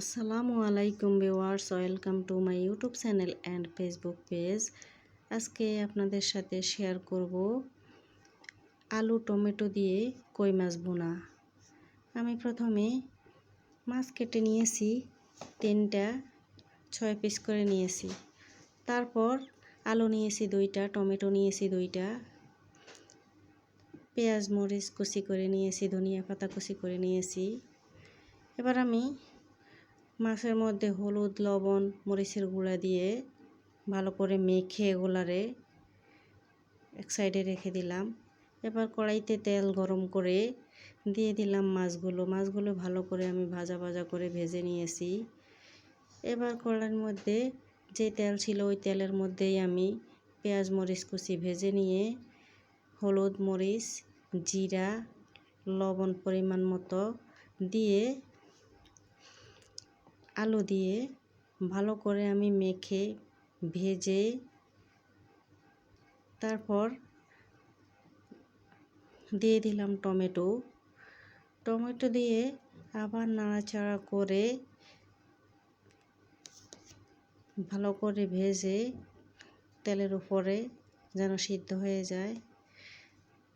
আসসালামু আলাইকুম viewers, welcome to my YouTube channel and Facebook page. আজকে আপনাদের সাথে শেয়ার করব আলু টমেটো দিয়ে কই মাছ বোনা। আমি প্রথমে মাছ কেটে নিয়েছি, তিনটা, ছয় পিস করে নিয়েছি। তারপর আলু নিয়েছি দুইটা, টমেটো নিয়েছি দুইটা, পেঁয়াজ, মরিচ কুচি করে নিয়েছি, ধনিয়া পাতা কুচি করে নিয়েছি। এবার আমি মাছের মধ্যে হলুদ, লবণ, মরিচের গুঁড়া দিয়ে ভালো করে মেখে এগুলারে এক সাইডে রেখে দিলাম। এবার কড়াইতে তেল গরম করে দিয়ে দিলাম মাছগুলো। মাছগুলো ভালো করে আমি ভাজা ভাজা করে ভেজে নিয়েছি। এবার কড়াইয়ের মধ্যে যে তেল ছিল, ওই তেলের মধ্যেই আমি পেঁয়াজ, মরিচ কুচি ভেজে নিয়ে হলুদ, মরিচ, জিরা, লবণ পরিমাণ মতো দিয়ে আলু দিয়ে ভালো করে আমি মেখে, ভেজে তারপর দিয়ে দিলাম টমেটো। টমেটো দিয়ে আবার নাড়াচাড়া করে ভালো করে ভেজে তেলের উপরে যেন সিদ্ধ হয়ে যায়।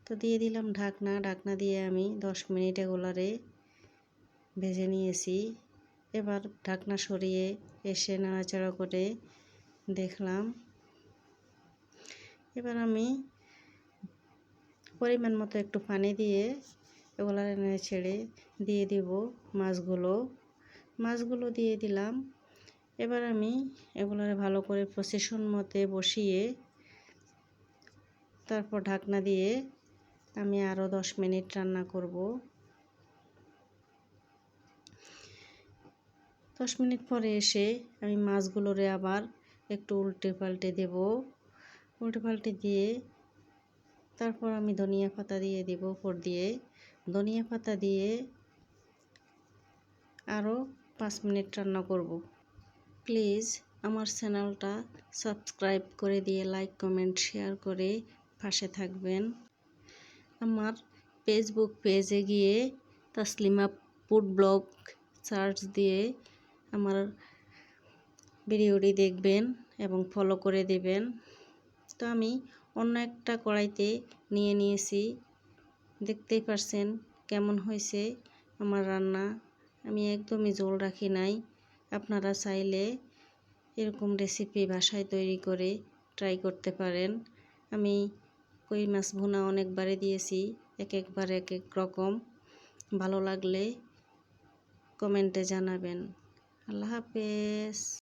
তো দিয়ে দিলাম ঢাকনা। ঢাকনা দিয়ে আমি দশ মিনিট এগুলারে ভেজে নিয়েছি। এবার ঢাকনা সরিয়ে এসে নাড়াচাড়া করে দেখলাম। এবার আমি পরিমাণ মতো একটু পানি দিয়ে এগুলো ছেড়ে দিয়ে দিব মাছগুলো। মাছগুলো দিয়ে দিলাম। এবার আমি এগুলোর ভালো করে প্রসেশন মতে বসিয়ে তারপর ঢাকনা দিয়ে আমি আরও দশ মিনিট রান্না করব। দশ মিনিট পরে এসে আমি মাছগুলোরে আবার একটু উল্টে পাল্টে দেব। উল্টে পাল্টে দিয়ে তারপর আমি ধনিয়া পাতা দিয়ে দেব উপর দিয়ে। ধনিয়া পাতা দিয়ে আরও পাঁচ মিনিট রান্না করব। প্লিজ আমার চ্যানেলটা সাবস্ক্রাইব করে দিয়ে লাইক, কমেন্ট, শেয়ার করে পাশে থাকবেন। আমার ফেসবুক পেজে গিয়ে তাসলিমা ফুড ব্লগ সার্চ দিয়ে আমার ভিডিওটি দেখবেন এবং ফলো করে দেবেন। তো আমি অন্য একটা কড়াইতে নিয়ে নিয়েছি। দেখতেই পারছেন কেমন হয়েছে আমার রান্না। আমি একদমই জল রাখি নাই। আপনারা চাইলে এরকম রেসিপি বাসায় তৈরি করে ট্রাই করতে পারেন। আমি কই মাছ ভুনা অনেকবারে দিয়েছি, এক একবার এক এক রকম। ভালো লাগলে কমেন্টে জানাবেন। আল্লাহ হাফেজ।